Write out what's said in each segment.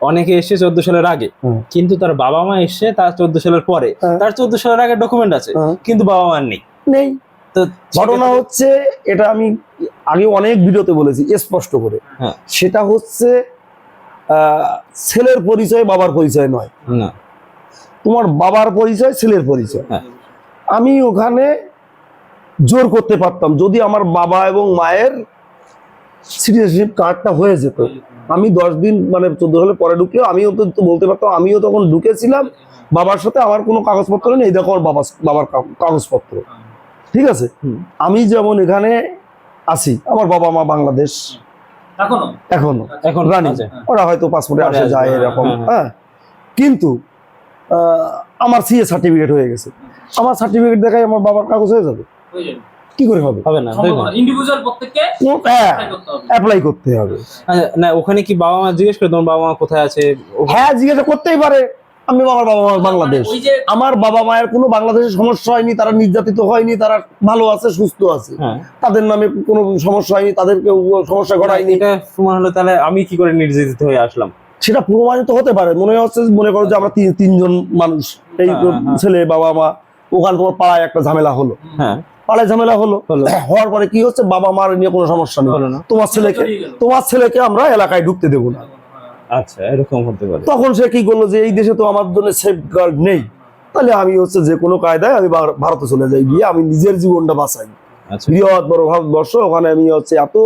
অনেকে এসে চোদ্দ সালের আগে। কিন্তু তার বাবা মা এসে তার চোদ্দ সালের পরে হ্যাঁ। তার চোদ্দ সালের আগে ডকুমেন্ট আছে হ্যাঁ। কিন্তু বাবা মার নেই নেই তো ঘটনা হচ্ছে এটা আমি আগে অনেক ভিডিওতে বলেছি স্পষ্ট করে হ্যাঁ। সেটা হচ্ছে ছেলের পরিচয় বাবার পরিচয় নয় না তোমার বাবার পরিচয় ছেলের পরিচয়। আমি ওখানে জোর করতে পারতাম যদি আমার বাবা এবং মায়ের সিটিজেনশিপ কার্ডটা হয়ে যেত আমি দশ দিন মানে চোদ্দ সালে পরে ঢুকলেও আমিও তো তো বলতে পারতাম আমিও তখন ঢুকেছিলাম বাবার সাথে আমার কোনো কাগজপত্র নেই দেখো আমার বাবা বাবার কাগজপত্র। ঠিক আছে? আমি যেমন এখানে আছি আমার বাবা মা বাংলাদেশ। এখনও? এখনও। এখন রানি। ওরা হয়তো পাসপোর্টে আসে যায় হ্যাঁ, এরকম হ্যাঁ, হ্যাঁ। কিন্তু আমার সিএ সার্টিফিকেট হয়ে গেছে। আমার সার্টিফিকেট দেখাই আমার বাবার কাগজ হয়ে যাবে। কি করে হবে? হবে না ইন্ডিভিজুয়াল প্রত্যেককে apply করতে হবে। অ্যাপ্লাই করতে হবে। আচ্ছা, না ওখানে কি বাবা মা জিজ্ঞেস করে তোমার বাবা মা কোথায় আছে? হ্যাঁ জিজ্ঞাসা করতেই পারে। আমি আমার বাবা মা বাংলাদেশ। আমার বাবা মায়ের কোনো বাংলাদেশের সমস্যা হয়নি তারা নির্যাতিত হয়নি তারা ভালো আছে সুস্থ আছে। হ্যাঁ। তাদের নামে কোনো সমস্যা হয়নি তাদেরকে সমস্যা ঘটায়নি। এটা প্রমাণ হলো তাহলে আমি কি করে নির্যাতিত হয়ে আসলাম? সেটা প্রমাণিত হতে পারে। মনে হচ্ছে মনে করো যে আমরা তিনজন মানুষ। এই হ্যাঁ, হ্যাঁ। ছেলে বাবা মা ওখানে তোমার পাড়ায় একটা ঝামেলা হলো। হ্যাঁ। পাড়ায় ঝামেলা হলো। হলো। হওয়ার পরে কি হচ্ছে? বাবা মার নিয়ে কোনো সমস্যা নেই। তোমার ছেলেকে তোমার ছেলেকে আমরা এলাকায় ঢুকতে দেবো না। আচ্ছা এরকম হতে পারে। তখন সে কি করল যে এই দেশে তো আমার জন্য সেফ গার্ড নেই। তাহলে আমি হচ্ছে যে কোনো কায়দায় আমি ভারতে চলে যাই। গিয়ে আমি নিজের জীবনটা বাঁচাই। আচ্ছা। বৃহৎ বড় ভারতবর্ষ ওখানে আমি হচ্ছে এত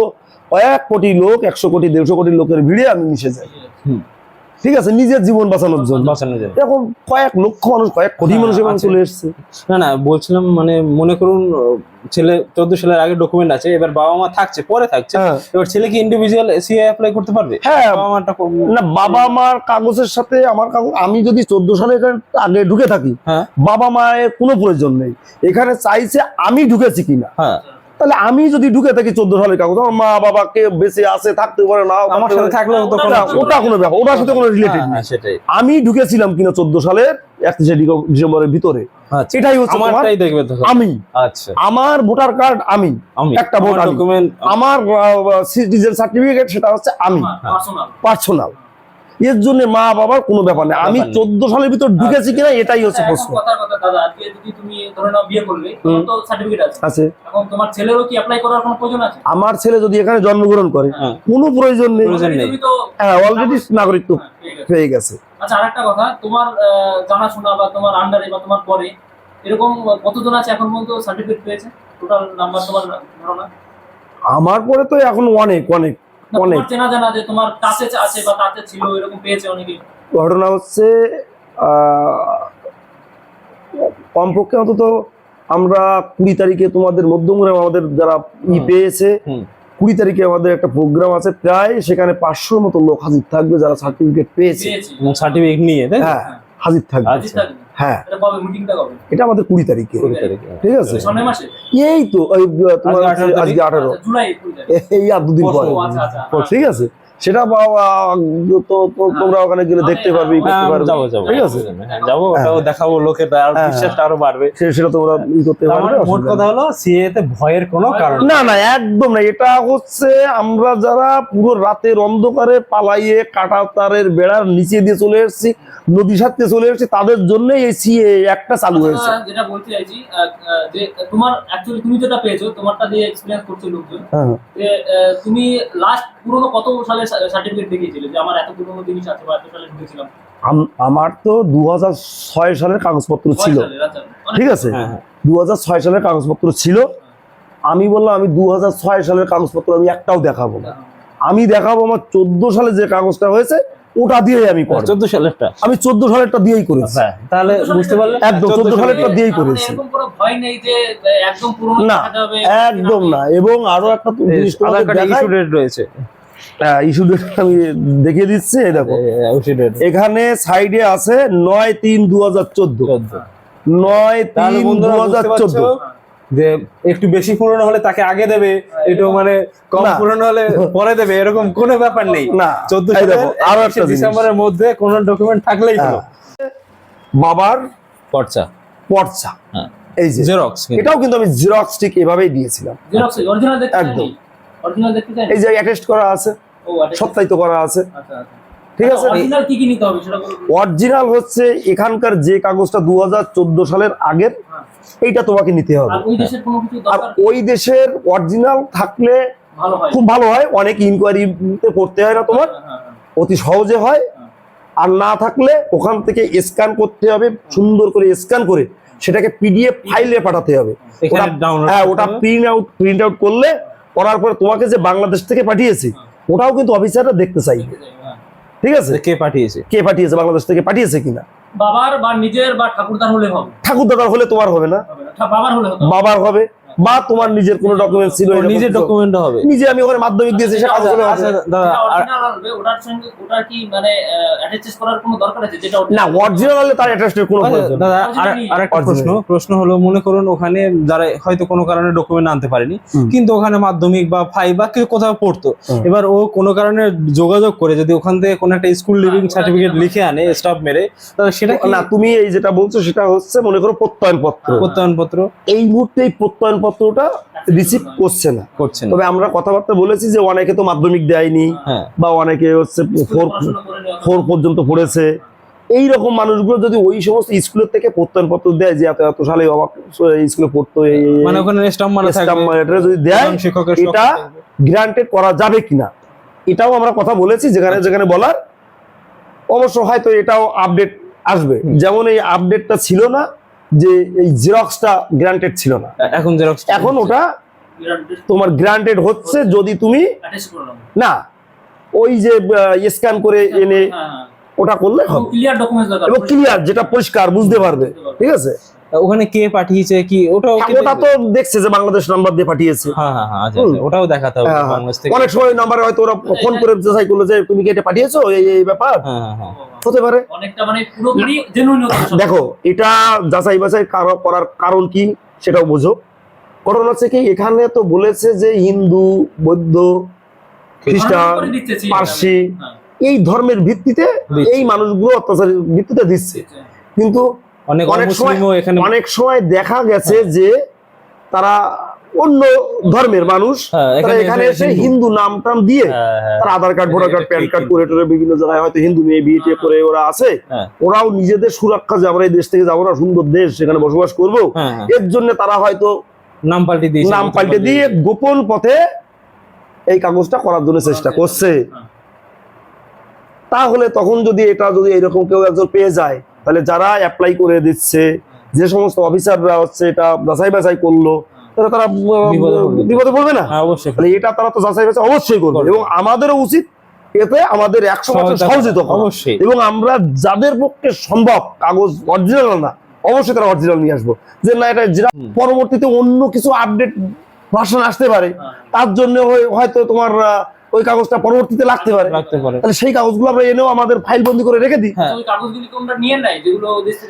কয়েক কোটি লোক একশো কোটি দেড়শো কোটি লোকের ভিড়ে আমি মিশে যাই। হুম। ঠিক আছে নিজের জীবন বাঁচানোর জন্য। বাঁচানো যাবে এখন কয়েক লক্ষ মানুষ কয়েক কোটি হ্যাঁ, মানুষ এখানে চলে এসছে। না না বলছিলাম মানে মনে করুন ছেলে চোদ্দ সালের আগে ডকুমেন্ট আছে এবার বাবা মা থাকছে পরে থাকছে হ্যাঁ। এবার ছেলে কি ইন্ডিভিজুয়াল সিএ অ্যাপ্লাই করতে পারবে? হ্যাঁ। বাবা মাটা না বাবা মার কাগজের সাথে আমার কাগজ আমি যদি চোদ্দ সালে এখানে আগে ঢুকে থাকি হ্যাঁ। বাবা মায়ের কোনো প্রয়োজন নেই। এখানে চাইছে আমি ঢুকেছি কিনা। হ্যাঁ। তাহলে আমি যদি ঢুকে থাকি চোদ্দ সালের কাগজ আমার মা বাবাকে বেঁচে আছে থাকতে পারে না আমার সাথে থাকলেও ওটা কোনো ব্যাপার ওটার সাথে কোনো রিলেটেড হ্যাঁ, নেই হ্যাঁ, সেটাই। আমি ঢুকেছিলাম কিনা চোদ্দ সালের একত্রিশে ডিসেম্বরের ভিতরে। আচ্ছা। এটাই হচ্ছে আমারটাই দেখবে আমি। আচ্ছা। আমার ভোটার কার্ড আমি। একটা ভোট আমি। ডকুমেন্ট আমার সিটিজেন সার্টিফিকেট সেটা হচ্ছে আমি। পার্সোনাল এর জন্য মা বাবার কোনো ব্যাপার নেই। আমি চোদ্দ সালের ভিতর ঢুকেছি কিনা এটাই হচ্ছে প্রশ্ন। কথার কথা দাদা আজকে যদি তুমি ধরে নাও বিয়ে করলে হুম। তোমার তো সার্টিফিকেট আছে। আছে। এখন তোমার ছেলেরও কি অ্যাপ্লাই করার প্রয়োজন আছে? আমার ছেলে যদি এখানে জন্মগ্রহণ করে হ্যাঁ। কোনো প্রয়োজন নেই। প্রয়োজন নেই। তুমি তো হ্যাঁ অলরেডি নাগরিকত্ব হ্যাঁ, পেয়ে গেছে। আচ্ছা আরেকটা কথা তোমার আহ, জানাশোনা বা তোমার আন্ডারে বা তোমার পরে এরকম কতজন আছে এখন পর্যন্ত সার্টিফিকেট পেয়েছে? টোটাল নাম্বার তোমার ধারণা? আমার পরে তো এখন অনেক অনেক। অনেক। চেনা জানা যে তোমার কাছে আছে বা কাছে ছিল এরকম পেয়েছে অনেকে ঘটনা হচ্ছে কমপক্ষে অন্তত আমরা কুড়ি তারিখে তোমাদের মধ্যমগ্রাম আমাদের যারা ই পেয়েছে কুড়ি তারিখে আমাদের একটা প্রোগ্রাম আছে প্রায় সেখানে পাঁচশোর মতো লোক হাজির থাকবে যারা সার্টিফিকেট পেয়েছে। সার্টিফিকেট নিয়ে হ্যাঁ হাজির থাকবে? হ্যাঁ। এটা আমাদের কুড়ি তারিখে। কুড়ি তারিখে। ঠিক আছে? এই তো ওই, তোমার আজকে আঠারো আচ্ছা, জুলাই এই আর দুদিন পরে। ও, আচ্ছা। আচ্ছা ঠিক আছে? সেটা বাবা, তো তো- তোমরা ওখানে গেলে দেখতে পারবে ই করতে হ্যাঁ, পারবে। যাব যাব। ঠিক আছে। হ্যাঁ, যাব ওটাও দেখাবো লোকের আর হ্যাঁ। বিশ্বাসটা আরও বাড়বে। সে- সেটা তোমরা ই করতে পারবে মোট কথা হলো সিএ তে ভয়ের কোনো কারণ না না একদম না এটা হচ্ছে আমরা যারা পুরো রাতের অন্ধকারে পালাইয়ে কাটা তারের বেড়ার নিচে দিয়ে চলে এসেছি নদী সাথে চলে এসেছি তাদের জন্য এই সিএ একটা চালু হয়েছে। আচ্ছা, যেটা বলতে চাইছি যে তোমার অ্যাকচুয়ালি তুমি যেটা পেয়েছ তোমারটা দিয়ে এক্সপিরিয়েন্স করছে লোকজন হ্যাঁ তুমি লাস্ট পুরোনো কত সালে সার্টিফিকেট দেখিয়েছিলে? যে আমার এত পুরোনো জিনিস আছে বা এত সালে ঢুকেছিলাম আমার তো দু সালের কাগজপত্র ছিল। আচ্ছা। ঠিক আছে? হ্যাঁ, হ্যাঁ। দু সালের কাগজপত্র ছিল। আমি বললাম আমি দু সালের কাগজপত্র আমি একটাও দেখাবো না। আমি দেখাবো আমার চোদ্দ সালে যে কাগজটা হয়েছে ওটা দিয়েই আমি করব চোদ্দ সালেরটা? আমি চোদ্দ সালেরটা দিয়েই করেছি। হ্যাঁ, তাহলে বুঝতে পারলে? একদম, 14 চোদ্দ সালেরটা সালের- দিয়েই মানে করেছি। এরকম কোনো ভয় নেই যে একদম পুরোনো না, একদম না। এবং আরও একটা জিনিস আধার তোমাদের ইস্যু ডেট রয়েছে। ইস্যু আমি দেখিয়ে দিচ্ছি এই দেখো। এখানে সাইডে আছে নয় তিন দু হাজার চোদ্দ। নয় তিন দু হাজার চোদ্দ। যে একটু বেশি পুরনো হলে তাকে আগে দেবে একটু মানে কম পুরনো হলে পরে দেবে এরকম কোনো ব্যাপার নেই। না চোদ্দ আরও একটা ডিসেম্বরের মধ্যে কোনো ডকুমেন্ট থাকলেই হ্যাঁ। বাবার পর্চা। হ্যাঁ। এই যে জেরক্স এটাও কিন্তু আমি জেরক্স ঠিক এভাবেই দিয়েছিলাম। জেরক্স অরিজিনাল দেখতে একদম। অরিজিনাল দেখতে চাই এই যে অ্যাটেস্ট করা আছে আচ্ছা সত্যায়িত করা আছে। আচ্ছা আচ্ছা। ঠিক আছে? অরিজিনাল কি কি নিতে হবে সেটা অরিজিনাল হচ্ছে এখানকার যে কাগজটা দুহাজার চোদ্দ সালের আগের হ্যাঁ। এইটা তোমাকে নিতে হবে। আর ওই দেশের কোনো কিছু আর ওই দেশের অরিজিনাল থাকলে ভালো হয়। খুব ভালো হয়। অনেক ইনকোয়ারিতে পড়তে হয় না তোমার। হ্যাঁ, হ্যাঁ। অতি সহজে হয়। আর না থাকলে ওখান থেকে স্ক্যান করতে হবে সুন্দর করে স্ক্যান করে। সেটাকে পিডিএফ ফাইলে পাঠাতে হবে। ওটা- ডাউনলোড হ্যাঁ ওটা প্রিন্ট আউট প্রিন্ট আউট করলে করার পর তোমাকে যে বাংলাদেশ থেকে পাঠিয়েছি ওটাও কিন্তু অফিসাররা দেখতে চাইবে। হ্যাঁ। ঠিক আছে? কে পাঠিয়েছে? কে পাঠিয়েছে বাংলাদেশ থেকে পাঠিয়েছে কিনা? বাবার বা নিজের বা ঠাকুরদার হলে হবে। ঠাকুর দাদা হলে তোমার হবে না? বাবার হলে বাবার হবে? বা তোমার নিজের কোনো ডকুমেন্ট ছিল নিজের ডকুমেন্ট হবে। নিজে আমি ওখানে মাধ্যমিক দিয়েছি সেটা আচ্ছা, আসলে আচ্ছা, দাদা আর- অরিজিনাল হবে ওটার সঙ্গে ওটা কি মানে অ্যাটাচ করার কোনো দরকার আছে? যেটা না অরিজিনাল হলে তার অ্যাটাচমেন্ট কোনো আচ্ছা, প্রয়োজন দাদা আর- আরেকটা প্রশ্ন। প্রশ্ন হলো মনে করুন ওখানে যারা হয়তো কোনো কারণে ডকুমেন্ট আনতে পারেনি কিন্তু ওখানে মাধ্যমিক বা ফাইভ বা কেউ কোথাও পড়তো। এবার ও কোনো কারণে যোগাযোগ করে যদি ওখান থেকে কোনো একটা স্কুল লিভিং সার্টিফিকেট লিখে আনে স্টাফ মেরে তাহলে সেটা না তুমি এই যেটা বলছো সেটা হচ্ছে মনে করো প্রত্যয়ন পত্র প্রত্যয়নপত্র। এই মুহূর্তে এই প্রত্যয়ন পত্রটা রিসিভ করছে না। করছে তবে আমরা কথাবার্তা বলেছি যে অনেকে তো মাধ্যমিক দেয়নি হ্যাঁ। বা অনেকে হচ্ছে ফোর ফোর পর্যন্ত পড়েছে। এই রকম মানুষগুলো যদি ওই সমস্ত স্কুলের থেকে প্রত্যয়ন পত্র দেয় যে এত এত সালে অবাক স্কুলে পড়তো মানে ওখানে স্টাম্প stamp যদি দেয় এটা গ্রান্টেড করা যাবে কিনা? এটাও আমরা কথা বলেছি যেখানে যেখানে বলার। অবশ্য হয়তো এটাও আপডেট আসবে। যেমন এই আপডেটটা ছিল না যে এই জেরক্সটা গ্রান্টেড ছিল না। এখন জেরক্স এখন ওটা তোমার গ্রান্টেড হচ্ছে যদি তুমি অ্যাটাচ করে নেব না ওই যে স্ক্যান করে এনে হ্যাঁ ওটা করলে হবে। ক্লিয়ার ডকুমেন্টস দরকার। এবং ক্লিয়ার যেটা পরিষ্কার বুঝতে পারবে। ঠিক আছে? ওখানে কে পাঠিয়েছে কি ওটাও ওটা তো দেখছে যে বাংলাদেশ নাম্বার দিয়ে পাঠিয়েছে। হ্যাঁ হ্যাঁ হ্যাঁ আচ্ছা, আচ্ছা, ওটাও দেখাতে হবে হ্যাঁ, হ্যাঁ। বাংলাদেশ থেকে। অনেক সময় নাম্বারে হয়তো ওরা ফোন করে যাচাই করল যে তুমি কি এটা পাঠিয়েছো? এই এই ব্যাপার। হ্যাঁ হ্যাঁ হ্যাঁ। হতে পারে। অনেকটা মানে পুরোপুরি জেনুইন দেখো এটা যাচাই বাছাই করার কারণ কি সেটাও বোঝো। ঘটনা হচ্ছে কি এখানে তো বলেছে যে হিন্দু বৌদ্ধ খ্রিস্টান পার্সি হ্যাঁ, এই ধর্মের ভিত্তিতে এই মানুষগুলো অত্যাচারের ভিত্তিতে দিচ্ছে। কিন্তু অনেক মুসলিমও এখানে অনেক সময় দেখা গেছে যে তারা অন্য ধর্মের মানুষ হ্যাঁ, তারা এখানে এসে হিন্দু। নাম টাম দিয়ে হ্যাঁ, হ্যাঁ, তারা Aadhaar card voter card PAN card করে টোরে বিভিন্ন জায়গায় হয়তো হিন্দু মেয়ে বিয়ে টিয়ে করে ওরা আছে হ্যাঁ। ওরাও নিজেদের সুরক্ষা যে আমরা এই দেশ থেকে যাব না সুন্দর দেশ সেখানে বসবাস করব হ্যাঁ, হ্যাঁ। এর জন্য তারা হয়তো নাম পাল্টে দিয়েছে নাম পাল্টে দিয়ে গোপন পথে এই কাগজটা করার জন্য চেষ্টা করছে হ্যাঁ। তাহলে তখন যদি এটা যদি এরকম কেউ একজন পেয়ে যায় তাহলে যারা অ্যাপ্লাই করে দিচ্ছে যে সমস্ত অফিসাররা হচ্ছে এটা যাচাই বাছাই করল তাহলে তারা বিপদে পড়বে। না হ্যাঁ অবশ্যই তাহলে এটা তারা তো যাচাই বাছাই অবশ্যই করবে। এবং আমাদেরও উচিত এতে আমাদের একশো সহায়তা সহযোগিত অবশ্যই। এবং আমরা যাদের পক্ষে সম্ভব কাগজ অরিজিনাল না অবশ্যই তারা অরিজিনাল নিয়ে আসব যে না এটা যেটা পরবর্তীতে অন্য কিছু আপডেট ভার্সন আসতে পারে হ্যাঁ। তার জন্য হয়- হয়তো তোমার ওই কাগজটা পরবর্তীতে লাগতে পারে। তাহলে সেই কাগজগুলো আমরা এনেও আমাদের ফাইল বন্দি করে রেখে দিই। হ্যাঁ।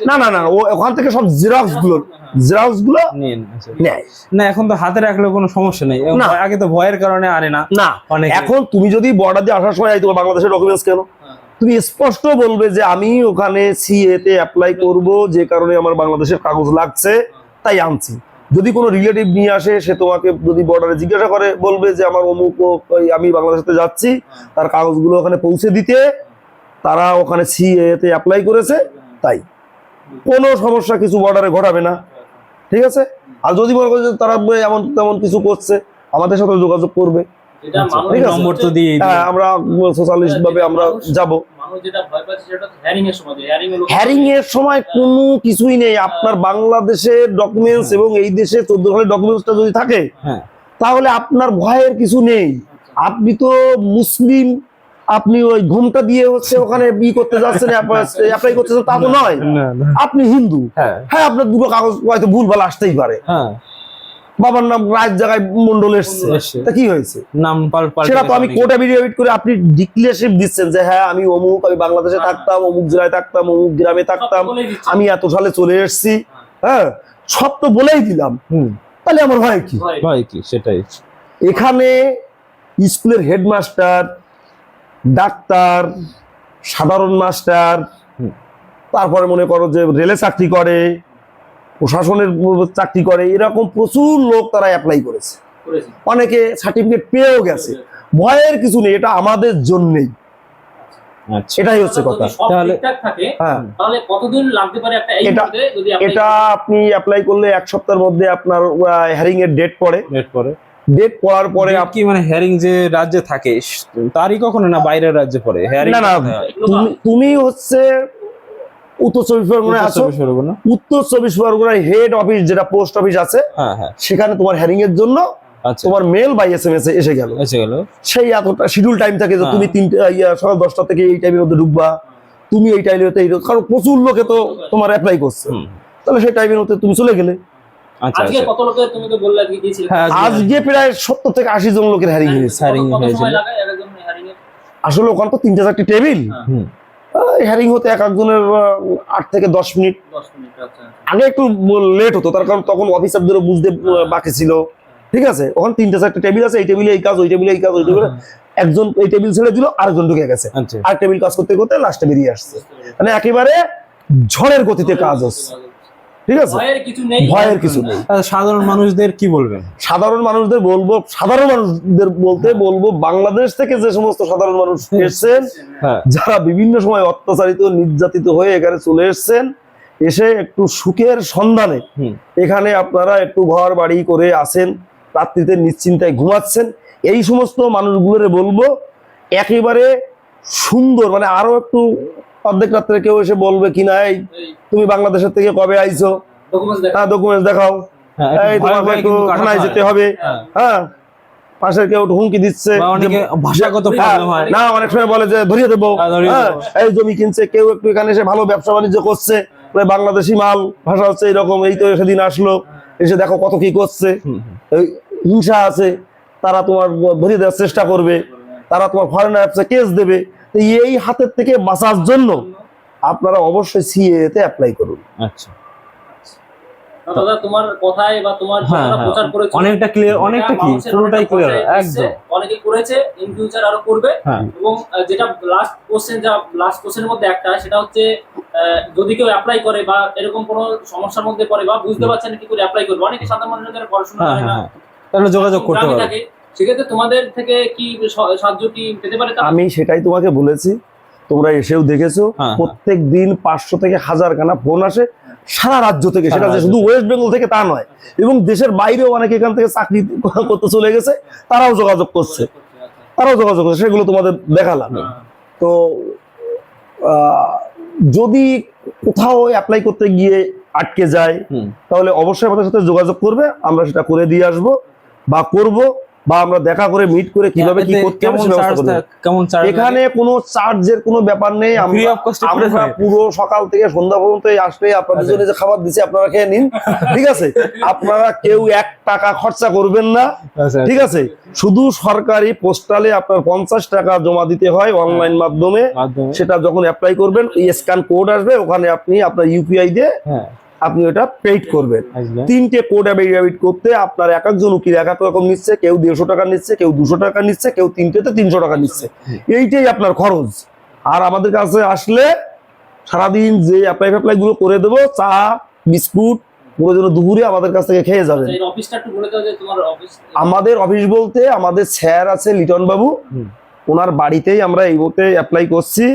না না না ওখান থেকে সব জেরক্সগুলো জেরক্সগুলো নিন আচ্ছা। নেয়। না এখন তো হাতে রাখলে কোনো সমস্যা নেই। না। আগে তো ভয়ের কারণে আনে না না এখন তুমি যদি বর্ডার দিয়ে আসার সময় তোমার বাংলাদেশের ডকুমেন্টস কেন? হ্যাঁ। তুমি স্পষ্ট বলবে যে আমি ওখানে সিএ তে অ্যাপ্লাই করব যে কারণে আমার বাংলাদেশের কাগজ লাগছে তাই আনছি। যদি কোনো রিলেটিভ নিয়ে আসে সে তোমাকে যদি বর্ডারে জিজ্ঞাসা করে বলবে যে আমার অমুক ওই আমি বাংলাদেশে যাচ্ছি। তার কাগজগুলো ওখানে পৌঁছে দিতে তারা ওখানে সিএ তে অ্যাপ্লাই করেছে তাই। কোনো সমস্যা কিছু বর্ডারে ঘটাবে না। ঠিক আছে? আর যদি মনে করো যে তারা এমন তেমন কিছু করছে আমাদের সাথে যোগাযোগ করবে। ঠিক আছে। হ্যাঁ আমরা সোশ্যালিস্ট ভাবে আমরা যাব। মানুষ যেটা ভয় পাচ্ছে সেটা হ্যারিং এর সময় সময় কোনো কিছুই নেই। আপনার বাংলাদেশের ডকুমেন্টস এবং এই দেশে চোদ্দ সালের ডকুমেন্টসটা যদি থাকে হ্যাঁ। তাহলে আপনার ভয়ের কিছু নেই। আপনি তো মুসলিম আপনি ওই ঘুমটা দিয়ে হচ্ছে ওখানে ই করতে যাচ্ছেন অ্যাপ্লাই তা তো নয়। আপনি হিন্দু। হ্যাঁ। হ্যাঁ আপনার দুটো কাগজ হয়তো ভুলভাল আসতেই পারে। হ্যাঁ। বাবার নাম রাজ জায়গায় মন্ডল এসছে। তা কি হয়েছে? নাম পাল পাল্টে সেটা তো আমি অনেকে। কোর্ট এফিডেভিট করে আপনি ডিক্লেয়ারশিপ দিচ্ছেন যে হ্যাঁ আমি অমুক আমি বাংলাদেশে থাকতাম অমুক জেলায় থাকতাম অমুক গ্রামে থাকতাম আমি এত সালে চলে এসেছি। হ্যাঁ। সব তো বলেই দিলাম। হুম। তাহলে আমার হয় কি? ভয়। হয় কি? সেটাই। এখানে স্কুলের হেডমাস্টার ডাক্তার সাধারণ মাস্টার তারপরে মনে করো যে রেলে চাকরি করে প্রশাসনের চাকরি করে এরকম প্রচুর লোক তারা অ্যাপ্লাই করেছে। অনেকে সার্টিফিকেট পেয়েও গেছে। ভয়ের কিছু নেই এটা আমাদের জন্যেই। আচ্ছা। এটাই হচ্ছে কথা। তাহলে- হ্যাঁ। তাহলে কতদিন লাগতে পারে একটা এই এটা- আপনি অ্যাপ্লাই করলে এক সপ্তাহের মধ্যে আপনার হ্যারিং এর ডেট পড়ে। লেট করে ডেট পড়ার পরে Date আপ- কি মানে হ্যারিং যে রাজ্যে থাকে তারই কখনো না বাইরের রাজ্যে পড়ে? না, না, তুমি তুমি হচ্ছে উত্তর চব্বিশ পরগনায় আছো? উত্তর চব্বিশ পরগনায় হেড অফিস যেটা পোস্ট অফিস আছে হ্যাঁ হ্যাঁ। সেখানে তোমার হ্যারিং এর জন্য আচ্ছা। তোমার mail by S M S এসে গেল। এসে গেল। সেই এতটা শিডিউল টাইম থাকে যে হ্যাঁ। তুমি তিনটে সকাল দশটা থেকে এই টাইমের মধ্যে ঢুকবা। তুমি এই টাইমের মধ্যে কারণ প্রচুর লোকে তো তোমার অ্যাপ্লাই করছে। তাহলে সেই টাইমের মধ্যে তুমি চলে গেলে। আচ্ছা আজকে আচ্ছা। প্রায় সত্তর থেকে আশি জন লোকের হ্যারিং হয়েছে? আসলে ওখানে তো তিনটে চারটি টেবিল হুম। হ্যারিং হতে এক একজনের আট থেকে দশ মিনিট। মিনিট আচ্ছা আগে একটু লেট হতো তার কারণ তখন অফিসারদেরও বুঝতে বাকি ছিল। ঠিক আছে? ওখানে তিনটা চারটা টেবিল আছে এই টেবিলে এই কাজ ওই টেবিলে এই কাজ ওই টেবিলে একজন এই টেবিল ছেড়ে দিল আরেকজন ঢুকে গেছে। আচ্ছা। আর টেবিল কাজ করতে করতে লাস্টে বেরিয়ে আসছে। মানে একেবারে ঝড়ের গতিতে কাজ হচ্ছে। ঠিক আছে? ভয়ের কিছু নেই। ভয়ের কিছু নেই। সাধারণ মানুষদের কি বলবেন? সাধারণ মানুষদের বলব সাধারণ মানুষদের বলতে বলব বাংলাদেশ থেকে যে সমস্ত সাধারণ মানুষ এসছেন হ্যাঁ। যারা বিভিন্ন সময় অত্যাচারিত নির্যাতিত হয়ে এখানে চলে এসছেন এসে একটু সুখের সন্ধানে এখানে আপনারা একটু ঘর বাড়ি করে আসেন রাত্রিতে নিশ্চিন্তায় ঘুমাচ্ছেন। এই সমস্ত মানুষগুলোরে বলব একেবারে সুন্দর মানে আরও একটু অর্ধেক রাত্রে কেউ এসে বলবে কিনা এই তুমি বাংলাদেশের থেকে কবে আইছো? হ্যাঁ ডকুমেন্টস দেখাও। হ্যাঁ, এই তোমাকে একটু থানায় যেতে হবে। হ্যাঁ। হ্যাঁ পাশের কেউ হুমকি দিচ্ছে। ভাষাগত হ্যাঁ, না অনেক সময় বলে যে ধরিয়ে দেবো। এই জমি কিনছে কেউ একটু এখানে এসে ভালো ব্যবসা বাণিজ্য করছে। বলে বাংলাদেশি মাল ভাষা হচ্ছে এরকম এই তো সেদিন আসলো। এসে দেখো কত কি করছে। হিংসা আছে। তারা তোমার ধরিয়ে দেওয়ার চেষ্টা করবে। তারা তোমার ফরেন অ্যাপসে কেস দেবে। এই হাতের থেকে বাঁচার জন্য আপনারা অবশ্যই সিএ তে অ্যাপ্লাই করুন। আচ্ছা। দাদা তোমার কথায় বা তোমার হ্যাঁ, যারা হ্যাঁ। প্রচার করেছ। অনেকটা ক্লিয়ার অনেকটা কি? পুরোটাই ক্লিয়ার একদম। অনেকে করেছে ইন ফিউচার আরও করবে। হ্যাঁ। এবং যেটা লাস্ট কোশ্চেন যা লাস্ট কোশ্চেনের মধ্যে একটা সেটা হচ্ছে আহ, যদি কেউ অ্যাপ্লাই করে বা এরকম কোনো সমস্যার মধ্যে পড়ে বা বুঝতে পারছে না কি করে অ্যাপ্লাই করবে অনেকে সাধারণ মানুষের পড়াশোনা হ্যাঁ করে হ্যাঁ না। হ্যাঁ। তাহলে যোগাযোগ করতে থাকে সেক্ষেত্রে তোমাদের থেকে কি সাহায্য কি পেতে পারে আমি সেটাই তোমাকে বলেছি তোমরা এসেও দেখেছ হ্যাঁ। প্রত্যেক দিন পাঁচশো থেকে হাজার খানা ফোন আসে সারা রাজ্য থেকে। সেটা শুধু ওয়েস্ট বেঙ্গল থেকে তা নয় এবং দেশের বাইরেও অনেকে এখান থেকে চাকরি করতে চলে গেছে তারাও যোগাযোগ করছে। তারাও যোগাযোগ করছে সেগুলো তোমাদের দেখালাম। হ্যাঁ। তো আহ, যদি কোথাও অ্যাপ্লাই করতে গিয়ে আটকে যায় তাহলে অবশ্যই আমাদের সাথে যোগাযোগ করবে আমরা সেটা করে দিয়ে আসব বা করব। বা আমরা দেখা করে মিট করে কীভাবে কি করতে হবে কেমন এখানে কোনো চার্জের কোনো ব্যাপার নেই। আমরা পুরো সকাল থেকে সন্ধ্যা পর্যন্ত এই আসলে আপনাদের আচ্ছা। জন্য যে খাবার দিচ্ছি আপনারা খেয়ে নিন। ঠিক আছে? আপনারা কেউ এক টাকা খরচা করবেন না। ঠিক আছে? শুধু সরকারি পোস্টালে আপনার পঞ্চাশ টাকা জমা দিতে হয় অনলাইন মাধ্যমে। মাধ্যমে। সেটা যখন অ্যাপ্লাই করবেন স্ক্যান কোড আসবে। ওখানে আপনি আপনার ইউপিআই দিয়ে হ্যাঁ। আপনি ওটা পেইড করবেন। তিনটে কোড অ্যাফিডেভিট করতে আপনার এক একজন উকিল এক এক রকম নিচ্ছে কেউ দেড়শো টাকা নিচ্ছে কেউ দুশো টাকা নিচ্ছে কেউ তিনটেতে তিনশো টাকা নিচ্ছে। এইটাই আপনার খরচ। আর আমাদের কাছে আসলে সারাদিন যে অ্যাপ্লাই ফ্যাপ্লাই গুলো করে দেবো চা বিস্কুট প্রয়োজন দুপুরে আমাদের কাছ থেকে খেয়ে যাবেন। এই অফিসটা একটু বলে দাও যে তোমার অফিস আমাদের অফিস বলতে আমাদের স্যার আছে লিটন বাবু ওনার বাড়িতেই আমরা এই মুহূর্তে অ্যাপ্লাই করছি।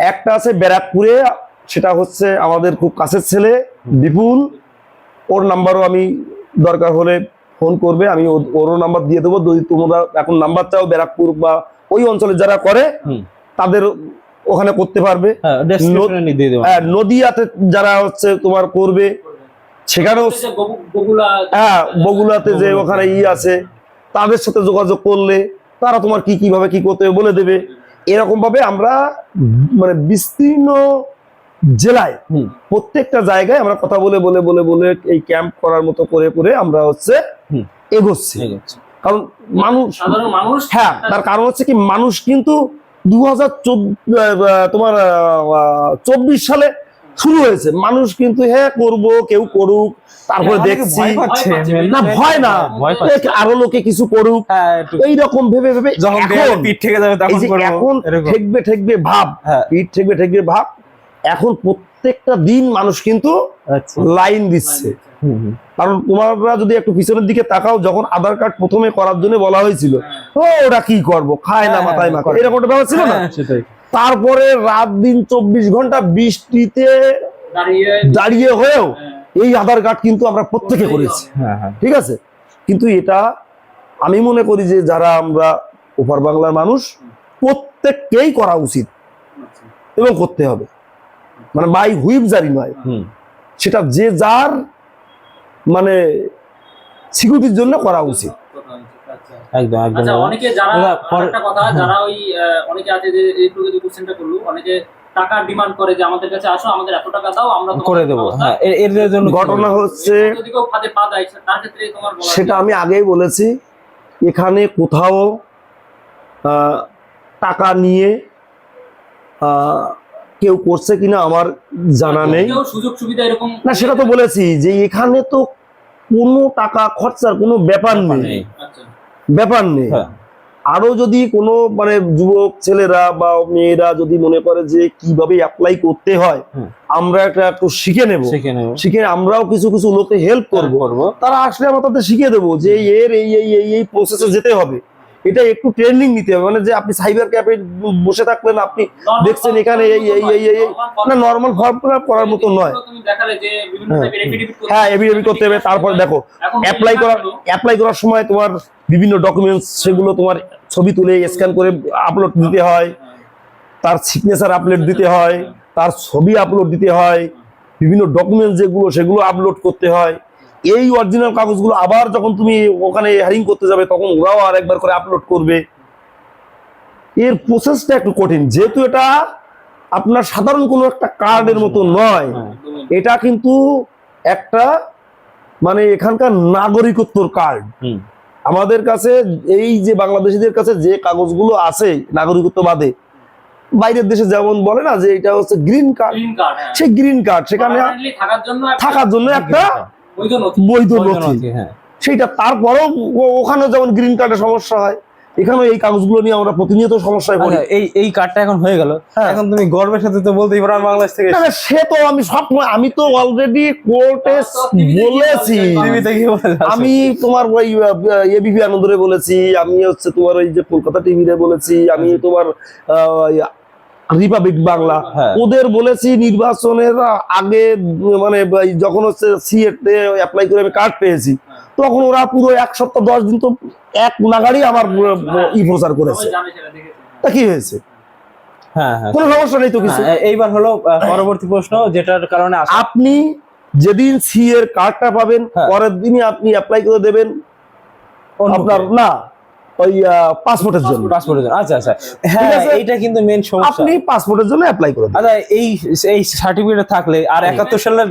একটা আছে ব্যারাকপুরে সেটা হচ্ছে আমাদের খুব কাছের ছেলে বিপুল। ওর নাম্বারও আমি দরকার হলে ফোন করবে আমি ওরও নাম্বার দিয়ে দেবো। যদি তোমরা এখন নাম্বার চাও ব্যারাকপুর বা ওই অঞ্চলে যারা করে তাদের ওখানে করতে পারবে। হ্যাঁ ডেসক্রিপশনে দিয়ে দেবো। হ্যাঁ, নদিয়াতে যারা হচ্ছে তোমার করবে সেখানেও বগুলা হ্যাঁ বগুলাতে যে ওখানে ই আছে তাদের সাথে যোগাযোগ করলে তারা তোমার কি কীভাবে কি করতে হবে বলে দেবে। এরকম ভাবে আমরা মানে বিস্তীর্ণ জেলায় প্রত্যেকটা জায়গায় আমরা কথা বলে বলে বলে বলে এই ক্যাম্প করার মতো করে করে আমরা হচ্ছে এগোচ্ছি। কারণ মানুষ মানুষ হ্যাঁ তার কারণ হচ্ছে কি মানুষ কিন্তু দু তোমার চব্বিশ সালে শুরু হয়েছে। মানুষ কিন্তু হ্যাঁ করব কেউ করুক তারপরে অনেকে দেখছি। পাচ্ছে। না ভয় না। ভয় আরও লোকে কিছু করুক। হ্যাঁ একটু এই রকম ভেবে ভেবে যখন এখন দেয়ালে পিঠ থেকে যাবে এই তখন যে করব। এখন এরকম। ঠেকবে ঠেকবে ভাব। হ্যাঁ। পিঠ ঠেকবে ঠেকবে ভাব। এখন প্রত্যেকটা দিন মানুষ কিন্তু আচ্ছা। লাইন দিচ্ছে। কারণ তোমরা যদি একটু পিছনের দিকে তাকাও যখন আধার কার্ড প্রথমে করার জন্য বলা হয়েছিল ও ওটা কি করব? খায় না হ্যাঁ, মাথায় হ্যাঁ, মাথায়। করে। এরকম একটা ব্যাপার ছিল না? হ্যাঁ, তারপরে রাত দিন চব্বিশ ঘণ্টা বৃষ্টিতে দাঁড়িয়ে দাঁড়িয়ে হয়েও হ্যাঁ, এই আধার কার্ড কিন্তু আমরা প্রত্যেকে করেছি। হ্যাঁ হ্যাঁ। ঠিক আছে? কিন্তু এটা আমি মনে করি যে যারা আমরা ওপার বাংলার মানুষ প্রত্যেককেই করা উচিত। আচ্ছা। এবং করতে হবে। মানে বাই হুইপ জারি নয়। সেটা যে যার মানে সিকিউরিটির জন্য করা উচিত। আচ্ছা। একদম। একদম অনেকে যারা একটা কথা যারা ওই অনেকে আছে যে একটু যে কোশ্চেনটা করল অনেকে টাকা ডিমান্ড করে যে আমাদের কাছে আসো আমাদের এত টাকা দাও আমরা করে দেবো। হ্যাঁ এর- জন্য ঘটনা হচ্ছে যদি কেউ ফাঁদে পা দেয় তার ক্ষেত্রে তোমার সেটা আমি আগেই বলেছি এখানে কোথাও টাকা নিয়ে আহ, কেউ করছে কিনা আমার জানা নেই। সুযোগ সুবিধা এরকম না সেটা তো বলেছি যে এখানে তো কোনো টাকা খরচার কোনো ব্যাপার নেই। আচ্ছা। ব্যাপার নেই। হ্যাঁ। আরও যদি কোনো মানে যুবক ছেলেরা বা মেয়েরা যদি মনে করে যে কীভাবে অ্যাপ্লাই করতে হয় আমরা একটা একটু শিখে নেব। শিখে নেব। আমরাও কিছু কিছু লোককে হেল্প করব। তারা আসলে আমরা তাদের শিখিয়ে দেবো যে এর এই এই এই এই প্রসেসে যেতে হবে। এটা একটু ট্রেনিং নিতে হবে। মানে যে আপনি সাইবার ক্যাফে বসে থাকলেন আপনি দেখছেন এখানে এই এই এই এই না নর্মাল ফর্ম করার মতো নয়। হ্যাঁ। affidavit করতে হ্যাঁ হবে। করতে হবে। তারপরে দেখো অ্যাপ্লাই করার অ্যাপ্লাই করার সময় তোমার বিভিন্ন ডকুমেন্টস সেগুলো তোমার ছবি তুলে স্ক্যান করে আপলোড দিতে হয়। তার সিগনেচার আপলোড দিতে হয়। তার ছবি আপলোড দিতে হয়। বিভিন্ন ডকুমেন্টস যেগুলো সেগুলো আপলোড করতে হয়। এই অরিজিনাল কাগজগুলো আবার যখন তুমি ওখানে হ্যারিং করতে যাবে তখন ওরাও আর একবার করে আপলোড করবে। এর প্রসেসটা একটু কঠিন। যেহেতু এটা আপনার সাধারণ কোনো একটা কার্ডের মতো নয়। এটা কিন্তু একটা মানে এখানকার নাগরিকত্বর কার্ড আমাদের কাছে এই যে বাংলাদেশিদের কাছে যে কাগজগুলো আছে নাগরিকত্ব বাদে বাইরের দেশে যেমন বলে না যে এটা হচ্ছে গ্রিন কার্ড হ্যাঁ। সেই গ্রিন কার্ড সেখানে থাকার জন্য একটা বৈধ নথি। হ্যাঁ। সেইটা তারপরেও ও- ওখানেও যেমন গ্রিন কার্ডের সমস্যা হয় এখানেও এই কাগজগুলো নিয়ে আমরা প্রতিনিয়ত সমস্যায় পড়ি। আচ্ছা, এই এই কার্ডটা এখন হয়ে গেল। হ্যাঁ। এখন তুমি গর্বের সাথে তো বলতেই পারো আমি বাংলাদেশ থেকে না, সে তো আমি সব আমি তো অলরেডি কোর্টে বলেছি। টিভিতে গিয়ে বলে আমি তোমার ওই এবিপি আনন্দরে বলেছি আমি হচ্ছে তোমার ওই যে কলকাতা টিভিতে বলেছি আমি তোমার রিপাবলিক বাংলা হ্যাঁ। ওদের বলেছি নির্বাচনের আগে মানে যখন হচ্ছে সিএতে অ্যাপ্লাই করে আমি কার্ড পেয়েছি তখন ওরা পুরো এক সপ্তাহ দশ দিন তো এক নাগাড়ি আমার ই প্রচার করেছে। তা কি হয়েছে? হ্যাঁ হ্যাঁ। কোনো সমস্যা নেই তো কিছু? এইবার হলো পরবর্তী প্রশ্ন যেটার কারণে আপনি যেদিন সি এর কার্ডটা পাবেন। পরের দিনই আপনি অ্যাপ্লাই করে দেবেন। আপনার না ওই পাসপোর্টের জন্য। পাসপোর্টের জন্য। আচ্ছা আচ্ছা। হ্যাঁ? এইটা কিন্তু মেন সমস্যা। আপনি পাসপোর্টের জন্য অ্যাপ্লাই করে আচ্ছা এই এই সার্টিফিকেট থাকলে আর একাত্তর সালের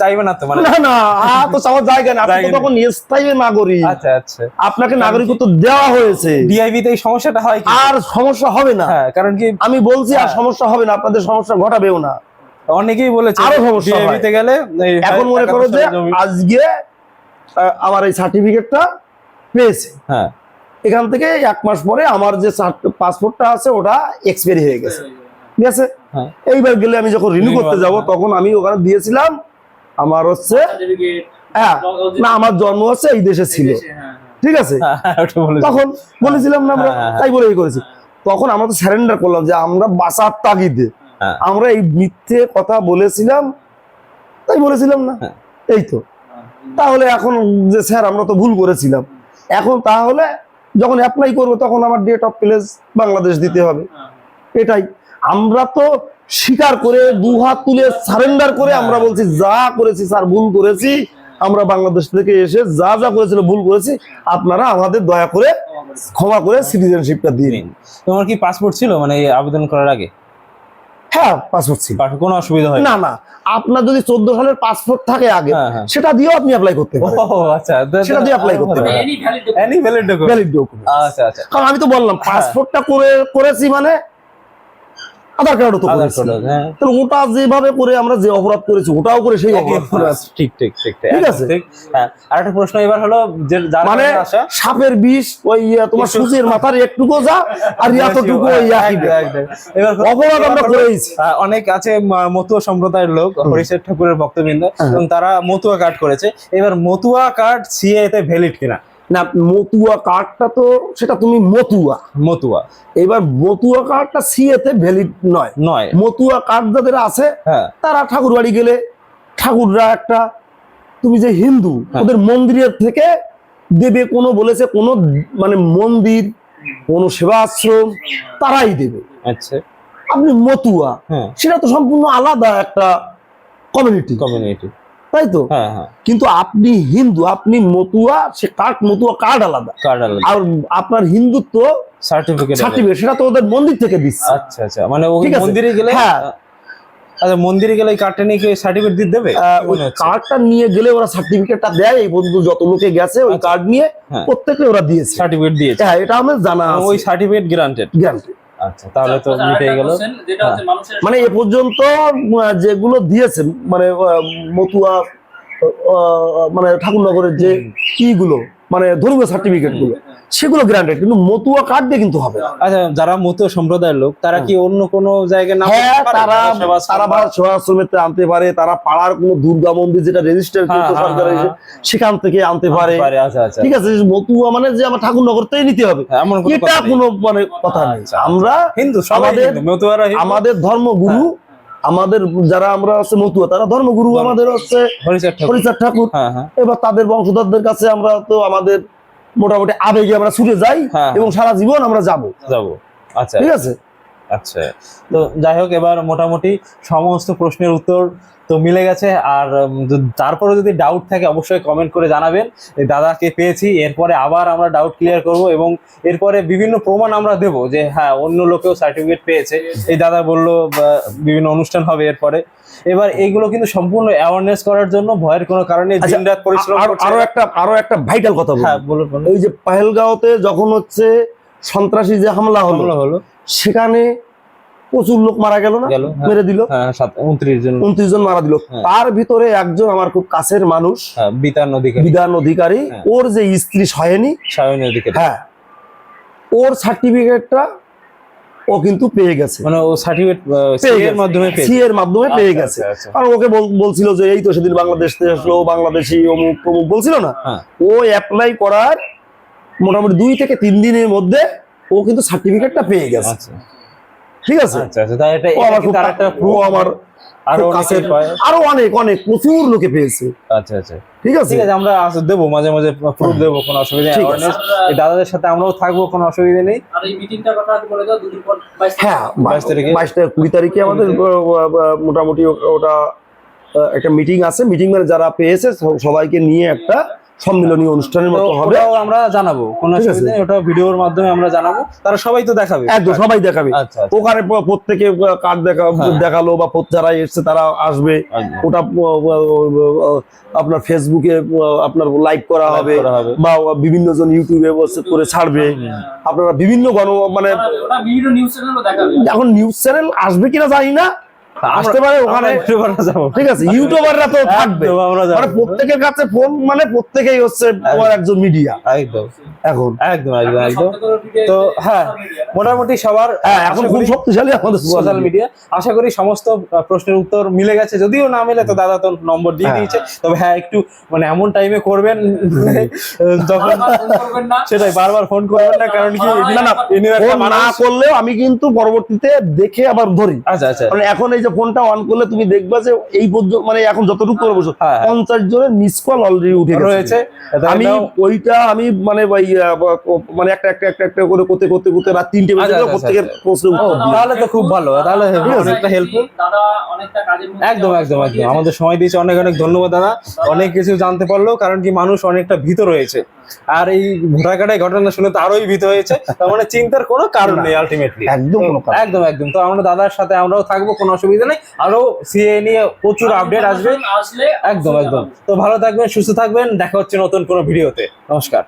চাইবে না তো মানে? না না আ তো চাওয়ার জায়গা না আপনি তো তখন স্থায়ী নাগরিক। আচ্ছা আচ্ছা। আপনাকে নাগরিকত্ব দেওয়া হয়েছে। ডিআইবি তে এই সমস্যাটা হয় আর সমস্যা হবে না। হ্যাঁ কারণ কি? আমি বলছি আর হ্যাঁ। সমস্যা হবে না। আপনাদের সমস্যা ঘটাবেও না। অনেকেই বলেছে আরও সমস্যা ডিআইবি গেলে এখন মনে করো যে আজকে আমার এই সার্টিফিকেটটা পেয়েছে। হ্যাঁ। এখান থেকে এক মাস পরে আমার যে পাসপোর্টটা আছে ওটা এক্সপায়ারি হয়ে গেছে। ঠিক আছে? হ্যাঁ। এইবার গেলে আমি যখন রিনিউ করতে যাব। তখন আমি ওখানে দিয়েছিলাম আমার হচ্ছে হ্যাঁ না আমার জন্ম হচ্ছে এই দেশে ছিল। হ্যাঁ, হ্যাঁ। ঠিক আছে? তখন বলেছিলাম না আমরা তাই বলেই করেছি। তখন আমরা তো স্যারেন্ডার করলাম যে আমরা বাসার তাগিদে। আমরা এই মিথ্যে কথা বলেছিলাম তাই বলেছিলাম না। এই তো। তাহলে এখন যে স্যার আমরা তো ভুল করেছিলাম। এখন তাহলে যখন অ্যাপ্লাই করব তখন আমার ডেট অফ প্লেস বাংলাদেশ দিতে হবে। হ্যাঁ, এটাই। আমরা তো স্বীকার করে দুহাত তুলে সারেন্ডার করে আমরা বলছি যা করেছি স্যার ভুল করেছি। আমরা বাংলাদেশ থেকে এসে যা যা করেছিল ভুল করেছি। আপনারা আমাদের দয়া করে ক্ষমা করে সিটিজেনশিপটা দিয়ে নিন তোমার কি পাসপোর্ট ছিল? মানে আবেদন করার আগে? হ্যাঁ পাসপোর্ট ছিল। কোনো অসুবিধা হয় না না। আপনার যদি চোদ্দ সালের পাসপোর্ট থাকে আগে হ্যাঁ, হ্যাঁ। সেটা দিয়েও আপনি অ্যাপ্লাই করতে পারেন। আচ্ছা সেটা দিয়ে অ্যাপ্লাই করতে পারেন। ভ্যালিড ডকুমেন্ট আচ্ছা আচ্ছা। কারণ আমি তো বললাম হ্যাঁ। পাসপোর্টটা করে করেছি মানে আধার কার্ডও তো করেছি হ্যাঁ। তাহলে ওটা যেভাবে করে আমরা যে অপরাধ করেছি ওটাও করে সেই অপরাধ ঠিক ঠিক ঠিক ঠিক আছে? হ্যাঁ আর একটা প্রশ্ন এবার হলো যে মানে সাপের বিষ ওই তোমার একটু- মাথার একটুকু যা আর এতটুকু ওই। এবার অপরাধ আমরা করেছি অনেক আছে মতুয়া সম্প্রদায়ের লোক হরিশের ঠাকুরের ভক্তবৃন্দ হ্যাঁ। এবং তারা মতুয়া কার্ড করেছে। এবার মতুয়া কার্ড সিএ তে ভ্যালিড কিনা? না মতুয়া কার্ডটা তো সেটা তুমি মতুয়া। মতুয়া। এবার মতুয়া কার্ডটা সিএতে ভ্যালিড নয়। নয়। মতুয়া কার্ড যাদের আছে হ্যাঁ। তারা ঠাকুর বাড়ি গেলে ঠাকুররা একটা তুমি যে হিন্দু হ্যাঁ। ওদের মন্দিরের থেকে দেবে কোনো বলেছে কোনো মানে মন্দির কোনো সেবা আশ্রম তারাই দেবে। আচ্ছা। আপনি মতুয়া হ্যাঁ। সেটা তো সম্পূর্ণ আলাদা একটা কমিউনিটি কমিউনিটি তাই তো? হ্যাঁ হ্যাঁ। কিন্তু আপনি হিন্দু আপনি মতুয়া সে কার্ড মতুয়া কার্ড আলাদা? আর আপনার হিন্দুত্ব সার্টিফিকেট সার্টিফিকেট সেটা তো ওদের মন্দির থেকে দিচ্ছে। আচ্ছা আচ্ছা। মানে ওই মন্দিরে গেলে হ্যাঁ। আচ্ছা মন্দিরে গেলে কার্ডটা নিয়ে কি সার্টিফিকেট দিয়ে দেবে? ওই কার্ডটা নিয়ে গেলে ওরা সার্টিফিকেটটা দেয় এই বন্ধু যত লোকে গেছে ওই আচ্ছা। কার্ড নিয়ে হ্যাঁ। প্রত্যেকে ওরা দিয়েছে। সার্টিফিকেট দিয়েছে। হ্যাঁ এটা আমার জানা ওই সার্টিফিকেট গ্রান্টেড গ্যারান্টি আচ্ছা তাহলে তো মিটে গেল। question, যেটা হচ্ছে মানুষের মানে এ পর্যন্ত যেগুলো দিয়েছে মানে মতুয়া আহ, মানে ঠাকুরনগরের যে ইগুলো মানে ধর্মীয় সার্টিফিকেটগুলো সেগুলো গ্রান্টেড কিন্তু মতুয়া কার্ড দিয়ে কিন্তু হবে আচ্ছা যারা মতুয়া সম্প্রদায়ের লোক তারা কি অন্য কোনো জায়গায় নাম হ্যাঁ তারা তারা বা- বা সেবাশ্রমেতে আনতে পারে তারা পাড়ার কোনো দুর্গা মন্দির যেটা রেজিস্টার হ্যাঁ, করতো হ্যাঁ, সরকারের হ্যাঁ। সেখান থেকে আনতে পারে। আচ্ছা আচ্ছা। ঠিক আছে মতুয়া মানে যে আমার ঠাকুরনগর থেকে নিতে হবে। হ্যাঁ, এটা কোনো মানে কথা নেই। আচ্ছা, আমরা হিন্দু আমাদের- আমাদের ধর্মগুরু আমাদের যারা আমরা আছে মতুয়া তারা ধর্মগুরু আমাদের হচ্ছে হরিচার ঠাকুর। হ্যাঁ হ্যাঁ। এবার তাদের বংশধরদের কাছে আমরা তো আমাদের মোটামুটি আবেগে আমরা ছুটে যাই হ্যাঁ। এবং সারা জীবন আমরা যাব। যাব। আচ্ছা। ঠিক আছে? আচ্ছা। তো যাই হোক এবার মোটামুটি সমস্ত প্রশ্নের উত্তর তো মিলে গেছে। আর তারপরে যদি ডাউট থাকে অবশ্যই কমেন্ট করে জানাবেন। এই দাদাকে পেয়েছি এরপরে আবার আমরা ডাউট ক্লিয়ার করব এবং এরপরে বিভিন্ন প্রমাণ আমরা দেব যে হ্যাঁ অন্য লোকেও সার্টিফিকেট পেয়েছে। এই দাদা বলল বিভিন্ন অনুষ্ঠান হবে এরপরে। এবার এইগুলো কিন্তু সম্পূর্ণ অ্যাওয়ারনেস করার জন্য ভয়ের কোনো কারণে আচ্ছা, দিনরাত পরিশ্রম আর- আরও একটা আরও একটা ভাইটাল কথা হ্যাঁ বলুন এই যে পাহেলগাঁওতে যখন হচ্ছে সন্ত্রাসী যে হামলা হলো হলো। সেখানে প্রচুর লোক মারা গেল না? হ্যাঁ। মেরে দিল। হ্যাঁ উনত্রিশ জন মারা দিল। হ্যাঁ। তার ভিতরে একজন আমার খুব কাছের মানুষ বিধান অধিকারী। ওর যে স্ত্রী সায়নী হ্যাঁ ওর সার্টিফিকেটটা ও কিন্তু পেয়ে গেছে। মানে ও সার্টিফিকেট এর মাধ্যমে সি এর মাধ্যমে পেয়ে আচ্ছা, গেছে। আচ্ছা, আচ্ছা। আর ওকে বল- বলছিল যে এই তো সেদিন বাংলাদেশ থেকে আসলো বাংলাদেশি অমুক অমুক বলছিল না। ও অ্যাপ্লাই করার মোটামুটি দুই থেকে তিন দিনের মধ্যে ও কিন্তু সার্টিফিকেটটা পেয়ে গেছে। আচ্ছা। ঠিক আছে? আচ্ছা আচ্ছা আমার আরও অনেকে অনেক অনেক প্রচুর লোকে পেয়েছে। আচ্ছা আচ্ছা। ঠিক আছে? ঠিক আছে আমরা দেবো মাঝে মাঝে প্রুফ দেবো কোনো অসুবিধা নেই। ঠিক আছে। এই দাদাদের সাথে আমরাও থাকব কোনো অসুবিধা নেই। আর এই মিটিংটার কথা বলে দাও দুদিন পর বাইশ তারিখ। হ্যাঁ বাইশ তারিখে? বাইশ তারিখ কুড়ি তারিখে আমাদের মোটামুটি ওটা একটা মিটিং আছে। মিটিং মানে যারা পেয়েছে সবাইকে নিয়ে একটা সম্মিলনী অনুষ্ঠানের মতো হবে। আমরা জানাব কোনো ওটা ভিডিওর মাধ্যমে আমরা জানাব তারা সবাই তো দেখাবে। একদম সবাই দেখাবে। আচ্ছা আচ্ছা। ওখানে প্রত্যেকে কার্ড দেখা হ্যাঁ। দেখাল বা যারা এসছে তারা আসবে। ওটা আপনার ফেসবুকে আপনার লাইভ করা হবে বা বিভিন্ন জন ইউটিউবে করে ছাড়বে। আপনারা বিভিন্ন গণ মানে বিভিন্ন নিউজ এখন নিউজ চ্যানেল আসবে কিনা জানি না। আসতে পারে ওখানে। ঠিক আছে ইউটিউবাররা তো থাকবে। মানে প্রত্যেকের কাছে ফোন মানে প্রত্যেকেই হচ্ছে তোমার একজন মিডিয়া একদম। এখন। একদম একদম একদম। তো হ্যাঁ মোটামুটি সবার হ্যাঁ এখন খুব শক্তিশালী আমাদের সোশ্যাল মিডিয়া আশা করি সমস্ত প্রশ্নের উত্তর মিলে গেছে। যদিও না মিলে তো দাদা তো নম্বর দিয়ে হ্যাঁ। দিয়েছে। তবে হ্যাঁ একটু মানে এমন টাইমে করবেন যখন সেটাই বারবার ফোন করবেন না কারণ কি না না। করলেও আমি কিন্তু পরবর্তীতে দেখে আবার ধরি। আচ্ছা আচ্ছা। মানে এখন এই যে ফোনটা অন করলে তুমি দেখবা যে এই পর্যন্ত মানে এখন যতটুকু করে বসো হ্যাঁ। পঞ্চাশ জনের মিস কল অলরেডি উঠে রয়েছে। আমি ওইটা আমি মানে মানে একটা একটা একটা একটা করে করতে করতে করতে রাত তিনটে বেজে আচ্ছা, আচ্ছা, প্রত্যেকের আচ্ছা। দিই। তাহলে তো খুব ভালো তাহলে অনেকটা হেল্পফুল দাদা অনেকটা কাজের মধ্যে একদম আমাদের একদম সময় একদম। আমাদের সময় দিয়েছে অনেক অনেক ধন্যবাদ দাদা। অনেক কিছু জানতে পারল কারণ কি মানুষ অনেকটা ভীত রয়েছে। আর এই কার্ডের ঘটনা শুনে তো আরোই ভীত হয়েছে। তার মানে চিন্তার কোনো কারণ নেই আলটিমেটলি একদম কোনো একদম একদম। তো আমরা দাদার সাথে আমরাও থাকব কোনো অসুবিধা নেই। আরও সিএ নিয়ে প্রচুর আপডেট আসবে। একদম একদম। তো ভালো থাকবেন সুস্থ থাকবেন। দেখা হচ্ছে নতুন কোনো ভিডিওতে নমস্কার।